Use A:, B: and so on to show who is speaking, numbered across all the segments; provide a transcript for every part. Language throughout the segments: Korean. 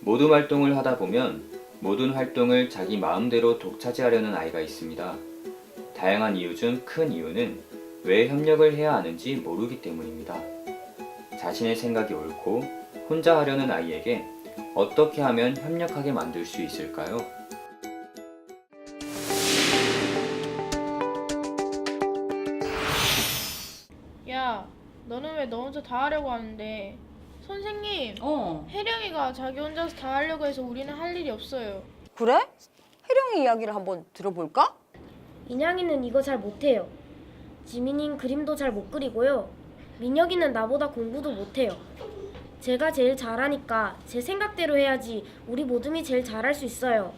A: 모든 활동을 하다 보면 모든 활동을 자기 마음대로 독차지하려는 아이가 있습니다. 다양한 이유 중 큰 이유는 왜 협력을 해야 하는지 모르기 때문입니다. 자신의 생각이 옳고 혼자 하려는 아이에게 어떻게 하면 협력하게 만들 수 있을까요?
B: 야, 너는 왜 너 혼자 다 하려고 하는데? 선생님,
C: 어.
B: 혜령이가 자기 혼자서 다 하려고 해서 우리는 할 일이 없어요.
C: 그래? 혜령이 이야기를 한번 들어볼까?
D: 인양이는 이거 잘 못해요. 지민이는 그림도 잘 못 그리고요. 민혁이는 나보다 공부도 못해요. 제가 제일 잘하니까 제 생각대로 해야지 우리 모둠이 제일 잘할 수 있어요.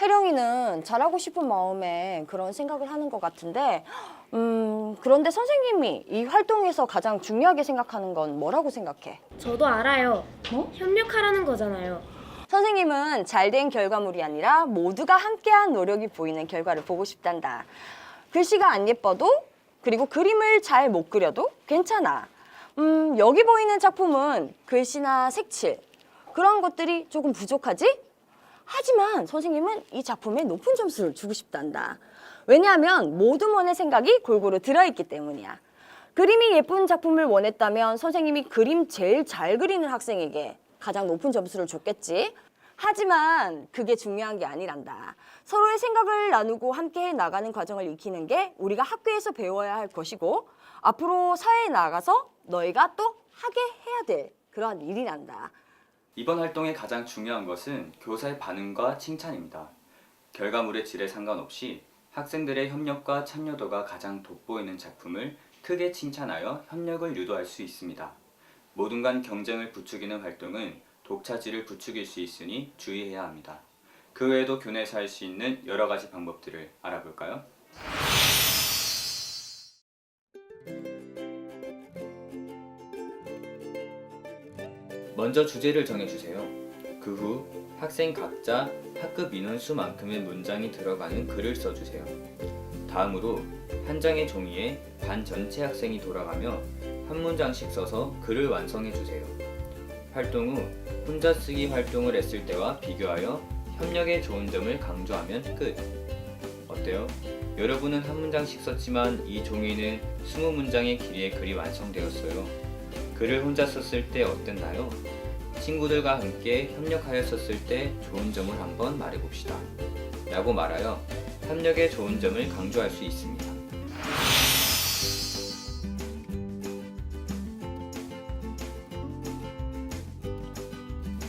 C: 혜령이는 잘하고 싶은 마음에 그런 생각을 하는 것 같은데, 음, 그런데 선생님이 이 활동에서 가장 중요하게 생각하는 건 뭐라고 생각해?
D: 저도 알아요.
C: 뭐?
D: 협력하라는 거잖아요.
C: 선생님은 잘된 결과물이 아니라 모두가 함께한 노력이 보이는 결과를 보고 싶단다. 글씨가 안 예뻐도 그리고 그림을 잘 못 그려도 괜찮아. 음, 여기 보이는 작품은 글씨나 색칠 그런 것들이 조금 부족하지? 하지만 선생님은 이 작품에 높은 점수를 주고 싶단다. 왜냐하면 모든 원의 생각이 골고루 들어있기 때문이야. 그림이 예쁜 작품을 원했다면 선생님이 그림 제일 잘 그리는 학생에게 가장 높은 점수를 줬겠지. 하지만 그게 중요한 게 아니란다. 서로의 생각을 나누고 함께 나가는 과정을 익히는 게 우리가 학교에서 배워야 할 것이고 앞으로 사회에 나가서 너희가 또 하게 해야 될 그런 일이란다.
A: 이번 활동의 가장 중요한 것은 교사의 반응과 칭찬입니다. 결과물의 질에 상관없이 학생들의 협력과 참여도가 가장 돋보이는 작품을 크게 칭찬하여 협력을 유도할 수 있습니다. 모든 간 경쟁을 부추기는 활동은 독차지를 부추길 수 있으니 주의해야 합니다. 그 외에도 교내에서 할 수 있는 여러 가지 방법들을 알아볼까요? 먼저 주제를 정해주세요. 그 후 학생 각자 학급 인원 수만큼의 문장이 들어가는 글을 써주세요. 다음으로 한 장의 종이에 반 전체 학생이 돌아가며 한 문장씩 써서 글을 완성해 주세요. 활동 후 혼자 쓰기 활동을 했을 때와 비교하여 협력의 좋은 점을 강조하면 끝. 어때요? 여러분은 한 문장씩 썼지만 이 종이는 20문장의 길이의 글이 완성되었어요. 글을 혼자 썼을 때 어땠나요? 친구들과 함께 협력하여 썼을 때 좋은 점을 한번 말해봅시다. 라고 말하여 협력의 좋은 점을 강조할 수 있습니다.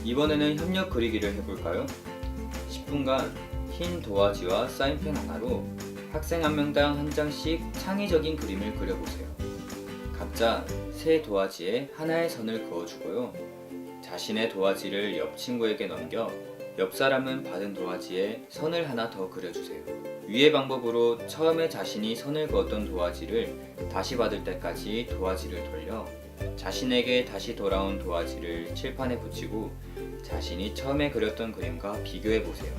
A: 이번에는 협력 그리기를 해볼까요? 10분간 흰 도화지와 사인펜 하나로 학생 한 명당 한 장씩 창의적인 그림을 그려보세요. 각자 세 도화지에 하나의 선을 그어주고요. 자신의 도화지를 옆 친구에게 넘겨 옆 사람은 받은 도화지에 선을 하나 더 그려주세요. 위의 방법으로 처음에 자신이 선을 그었던 도화지를 다시 받을 때까지 도화지를 돌려 자신에게 다시 돌아온 도화지를 칠판에 붙이고 자신이 처음에 그렸던 그림과 비교해 보세요.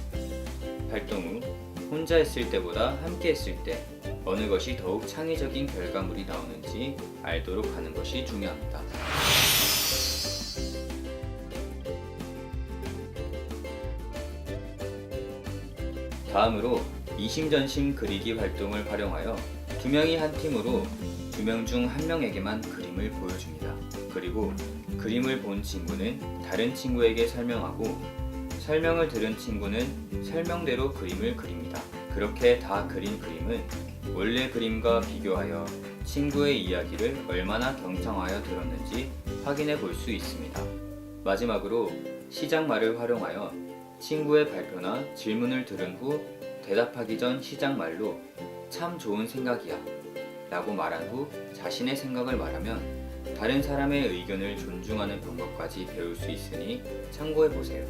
A: 활동 후 혼자 했을 때보다 함께 했을 때 어느 것이 더욱 창의적인 결과물이 나오는지 알도록 하는 것이 중요합니다. 다음으로 이심전심 그리기 활동을 활용하여 두 명이 한 팀으로 두 명 중 한 명에게만 그림을 보여줍니다. 그리고 그림을 본 친구는 다른 친구에게 설명하고 설명을 들은 친구는 설명대로 그림을 그립니다. 그렇게 다 그린 그림은 원래 그림과 비교하여 친구의 이야기를 얼마나 경청하여 들었는지 확인해 볼 수 있습니다. 마지막으로 시작말을 활용하여 친구의 발표나 질문을 들은 후 대답하기 전 시작말로 참 좋은 생각이야 라고 말한 후 자신의 생각을 말하면 다른 사람의 의견을 존중하는 방법까지 배울 수 있으니 참고해 보세요.